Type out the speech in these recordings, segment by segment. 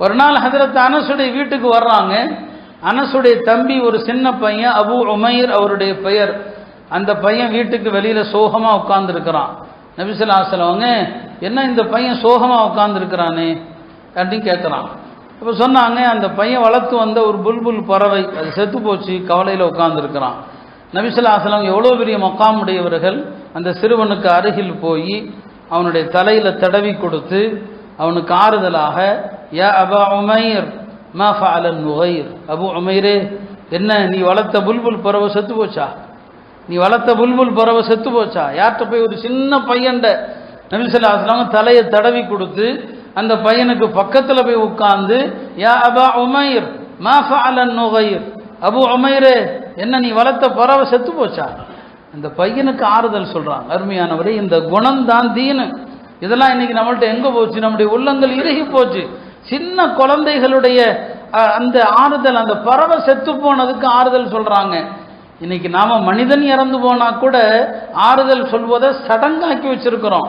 ஒரு நாள் ஹதரத் அனசுடைய வீட்டுக்கு வர்றாங்க. அனசுடைய தம்பி ஒரு சின்ன பையன் அபு உமைர் அவருடைய பெயர். அந்த பையன் வீட்டுக்கு வெளியில சோகமா உட்கார்ந்துருக்கிறான். நபிசுல்லாசலவங்க என்ன இந்த பையன் சோகமா உட்கார்ந்துருக்கிறானே? அப்படின்னு கேட்குறான் இப்போ சொன்னாங்க அந்த பையன் வளர்த்து வந்த ஒரு புல்புல் பறவை அது செத்து போச்சு கவலையில் உட்கார்ந்துருக்கிறான். நபிசுல்லாசலம் எவ்வளோ பெரிய மொக்காமுடையவர்கள் அந்த சிறுவனுக்கு அருகில் போய் அவனுடைய தலையில் தடவி கொடுத்து அவனுக்கு ஆறுதலாக யா அபா உமைர் மா ஃபஅலன் நுகைர் அபு உமைரே என்ன நீ வளர்த்த புல்புல் பறவை செத்து போச்சா? நீ வளர்த்த புல்புல் பறவை செத்து போச்சா? யார்கிட்ட போய் ஒரு சின்ன பையன்ட நபிசல்லாஸ்லாம் தலையை தடவி கொடுத்து அந்த பையனுக்கு பக்கத்தில் போய் உட்கார்ந்து யா அபா உமைர் மா ஃபஅலன் நுகைர் அபு உமைரே என்ன நீ வளர்த்த பறவை செத்து போச்சா? அந்த பையனுக்கு ஆறுதல் சொல்கிறான் அருமையானவரே இந்த குணம் தான் தீனு. இதெல்லாம் இன்னைக்கு நம்மள்ட்ட எங்கே போச்சு? நம்முடைய உள்ளங்கள் இறுகி போச்சு. சின்ன குழந்தைகளுடைய அந்த ஆறுதல் அந்த பறவை செத்து போனதுக்கு ஆறுதல் சொல்றாங்க. இன்னைக்கு நாம மனிதன் இறந்து போனா கூட ஆறுதல் சொல்வதை சடங்காக்கி வச்சிருக்கிறோம்.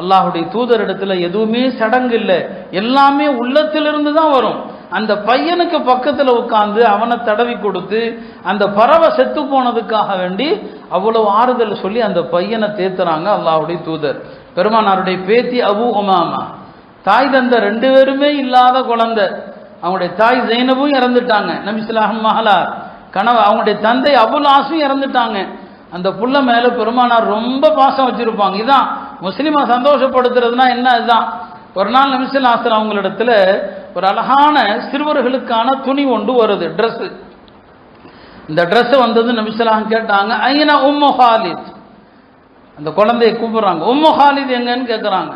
அல்லாஹுடைய தூதரிடத்துல எதுவுமே சடங்கு இல்லை. எல்லாமே உள்ளத்திலிருந்து தான் வரும். அந்த பையனுக்கு பக்கத்தில் உட்காந்து அவனை தடவி கொடுத்து அந்த பறவை செத்து போனதுக்காக வேண்டி அவ்வளவு ஆறுதல் சொல்லி அந்த பையனை தேத்துறாங்க அல்லாஹுடைய தூதர். பெருமானாருடைய பேத்தி அபு உமாமா. தாய் தந்த ரெண்டு பேருமே இல்லாத குழந்தை. அவங்களுடைய தாய் ஜெயினபும் இறந்துட்டாங்க. நபிசுலாஹம் மஹலார் கனவு அவங்களுடைய தந்தை அபுல் ஆசும் இறந்துட்டாங்க. அந்த புள்ள மேல பெருமானார் ரொம்ப பாசம் வச்சிருப்பாங்க. இதான் முஸ்லிமை சந்தோஷப்படுத்துறதுனா என்ன இதுதான் ஒரு நாள் நபிசுல் ஆசன் அவங்களிடத்துல ஒரு அழகான சிறுவர்களுக்கான துணி ஒன்று வருது ட்ரெஸ்ஸு இந்த Dress வந்தது நபிசுல்லாம் கேட்டாங்க ஐனா உம்மு ஹாலித்? அந்த குழந்தைய கூப்பிடுறாங்க உம்மு ஹாலித் எங்கன்னு கேட்குறாங்க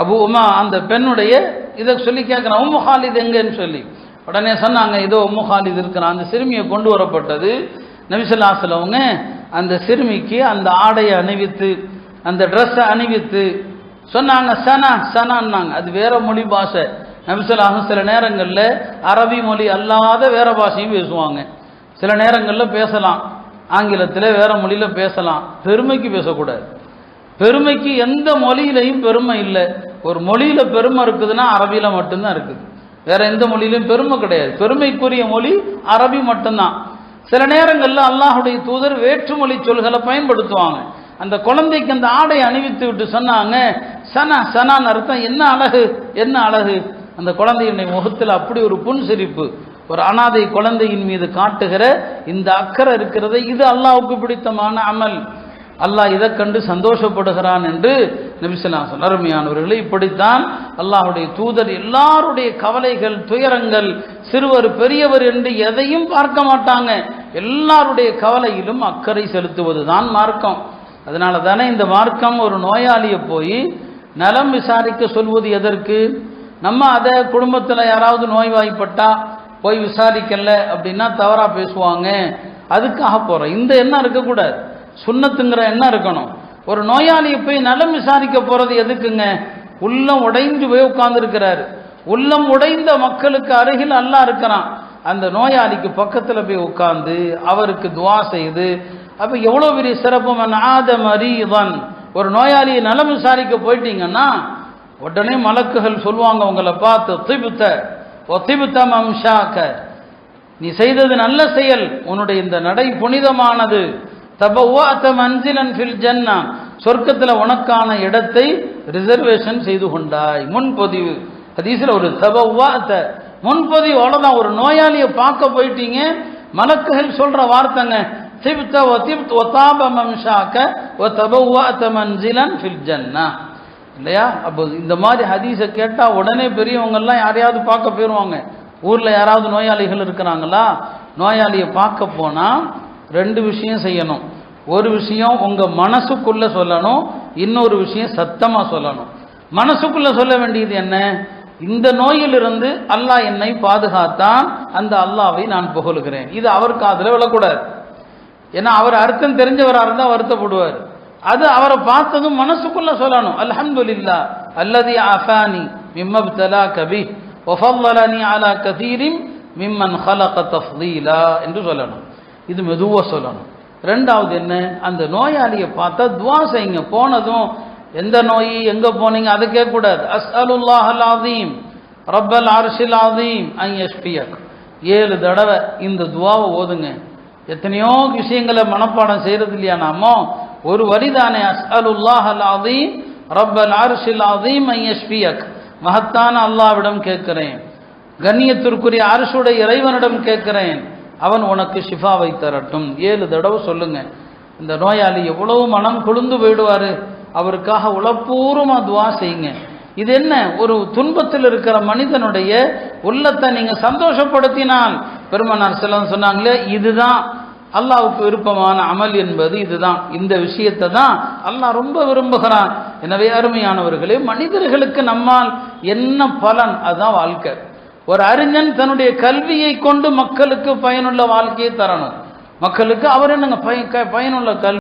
அபு உமா அந்த பெண்ணுடைய இதை சொல்லி கேட்குறான் உம்மு ஹாலித் எங்கன்னு சொல்லி. உடனே சொன்னாங்க இதோ உம்மு ஹாலித் இருக்கிறான். அந்த சிறுமியை கொண்டு வரப்பட்டது. நபிசல்லாசலவங்க அந்த சிறுமிக்கு அந்த ஆடையை அணிவித்து அந்த ட்ரெஸ்ஸை அணிவித்து சொன்னாங்க சனா சனான்னாங்க. அது வேற மொழி பாஷை. நபிசல்லாசம் சில நேரங்களில் அரபி மொழி அல்லாத வேற பாஷையும் பேசுவாங்க. சில நேரங்களில் பேசலாம். ஆங்கிலத்தில் வேற மொழியில் பேசலாம். பெருமைக்கு பேசக்கூடாது. பெருமைக்கு எந்த மொழியிலையும் பெருமை இல்லை. ஒரு மொழியில் பெருமை இருக்குதுன்னா அரபியில் மட்டும்தான் இருக்குது. வேற எந்த மொழியிலும் பெருமை கிடையாது. பெருமைக்குரிய மொழி அரபி மட்டும்தான். சில நேரங்களில் அல்லாஹுடைய தூதர் வேற்றுமொழி சொல்களை பயன்படுத்துவாங்க. அந்த குழந்தைக்கு அந்த ஆடை அணிவித்து விட்டு சொன்னாங்க சனா சனான்னு அர்த்தம் என்ன அழகு என்ன அழகு? அந்த குழந்தையினுடைய முகத்தில் அப்படி ஒரு புன்சிரிப்பு. ஒரு அனாதை குழந்தையின் மீது காட்டுகிற இந்த அக்கறை இருக்கிறது இது அல்லாவுக்கு பிடித்தமான அமல். அல்லாஹ் இதை கண்டு சந்தோஷப்படுகிறான் என்று நபிசல்லாம் சொன்ன அருமையானவர்களே இப்படித்தான் அல்லாஹுடைய தூதர் எல்லாருடைய கவலைகள் துயரங்கள் சிறுவர் பெரியவர் என்று எதையும் பார்க்க மாட்டாங்க. எல்லாருடைய கவலையிலும் அக்கறை செலுத்துவது தான் மார்க்கம். அதனால தானே இந்த மார்க்கம் ஒரு நோயாளியை போய் நலம் விசாரிக்க சொல்வது எதற்கு? நம்ம அதை குடும்பத்தில் யாராவது நோய்வாய்ப்பட்டா போய் விசாரிக்கல அப்படின்னா தவறாக பேசுவாங்க. அதுக்காக போகிறோம் இந்த எண்ணம் இருக்கக்கூடாது. சுண்ணத்துங்கிற எண்ணம் இருக்கணும். ஒரு நோயாளியை போய் நலம் விசாரிக்க போகிறது எதுக்குங்க? உள்ளம் உடைந்து போய் உட்கார்ந்துருக்கிறாரு. உள்ளம் உடைந்த மக்களுக்கு அருகில் அல்லா இருக்கிறான். அந்த நோயாளிக்கு பக்கத்தில் போய் உட்கார்ந்து அவருக்கு துவா செய்து அப்போ எவ்வளோ பெரிய சிறப்பு? ஆத ஆதம் ஒரு நோயாளியை நலம் விசாரிக்க போயிட்டீங்கன்னா உடனே மலக்குகள் சொல்லுவாங்க உங்களை பார்த்து ஒத்திபுத்த ஒத்திபுத்த மம்ஷாக்க. நீ செய்தது நல்ல செயல். உன்னுடைய இந்த நடை புனிதமானது. மன்சிலன் ஃபில் ஜன்னா. சொர்க்கத்தில் உனக்கான இடத்தை ரிசர்வேஷன் செய்து கொண்டாய். முன்பதிவு. ஹதீசில் ஒரு தபவாத்த. முன்பதிவு அவ்வளோதான் ஒரு நோயாளியை பார்க்க போயிட்டீங்க. மலக்குகள் சொல்ற வார்த்தைங்க. திப்த ஒத்திப்த் ஒத்தாப மம்ஷாக்க ஒ தபவாத்த மன்சிலன் ஃபில் ஜன்னா. இல்லையா? அப்போ இந்த மாதிரி ஹதீஸை கேட்டால் உடனே பெரியவங்கெல்லாம் யாரையாவது பார்க்க போயிடுவாங்க ஊரில் யாராவது நோயாளிகள் இருக்கிறாங்களா? நோயாளியை பார்க்க போனால் ரெண்டு விஷயம் செய்யணும். ஒரு விஷயம் உங்கள் மனசுக்குள்ளே சொல்லணும் இன்னொரு விஷயம் சத்தமாக சொல்லணும். மனசுக்குள்ளே சொல்ல வேண்டியது என்ன? இந்த நோயிலிருந்து அல்லாஹ் என்னை பாதுகாத்தான் அந்த அல்லாவை நான் புகழுகிறேன். இது அவர் காதில் விழக்கூடாது. ஏன்னா அவர் அர்த்தம் தெரிஞ்சவராக இருந்தால் வருத்தப்படுவார். அது அவரை பார்த்ததும் மனசுக்குள்ள சொல்லணும். அல்ஹம்துலில்லா அல்லதி அஃபானி மிம்மப்தலா கபி ஒஃபல்லனி அலா கதீரிம் மிம்மன் ஹலக தஃதீலா என்று சொல்லணும். இது மெதுவாக சொல்லணும். ரெண்டாவது என்ன? அந்த நோயாளியை பார்த்தா துவா செய்யுங்க. போனதும் எந்த நோய்? எங்கே போனீங்க? அதுக்கே கேட்கக்கூடாது. அஸ் அலுல்லாஹ் அலாதீம் ரப்பல் அர்ஷில் ஆதீம் ஐ ஏழு தடவை இந்த துவாவை ஓதுங்க. எத்தனையோ விஷயங்களை மனப்பாடம் செய்யறது இல்லையா நாமோ? ஒரு வரிதானே அஸ் அலுல்லாஹ் அலாதீம் ரப்பல் அர்ஷில் ஆதீம் ஐ எஸ்பியக் மகத்தான அல்லாவிடம் கேட்கிறேன். கண்ணியத்திற்குரிய அரசுடைய இறைவனிடம் கேட்கிறேன். அவன் உனக்கு ஷிஃபாவை தரட்டும். ஏழு தடவை சொல்லுங்க. இந்த நோயாளி எவ்வளவு மனம் குளிர்ந்து போயிடுவார்? அவருக்காக உளப்பூர்வமாக துவா செய்யுங்க. இது என்ன? ஒரு துன்பத்தில் இருக்கிற மனிதனுடைய உள்ளத்தை நீங்கள் சந்தோஷப்படுத்தினால் பெருமனார் செல்லம் சொன்னாங்களே இதுதான் அல்லாவுக்கு விருப்பமான அமல் என்பது இதுதான். இந்த விஷயத்தை தான் அல்லாஹ் ரொம்ப விரும்புகிறான். எனவே அருமையானவர்களே மனிதர்களுக்கு நம்மால் என்ன பலன்? அதுதான் வாழ்க்கை. ஒரு அறிஞன் தன்னுடைய கல்வியை கொண்டு மக்களுக்கு பயனுள்ள வாழ்க்கையை தரணும். மக்களுக்கு அவர் என்னங்க பயன் பயனுள்ள கல்வி?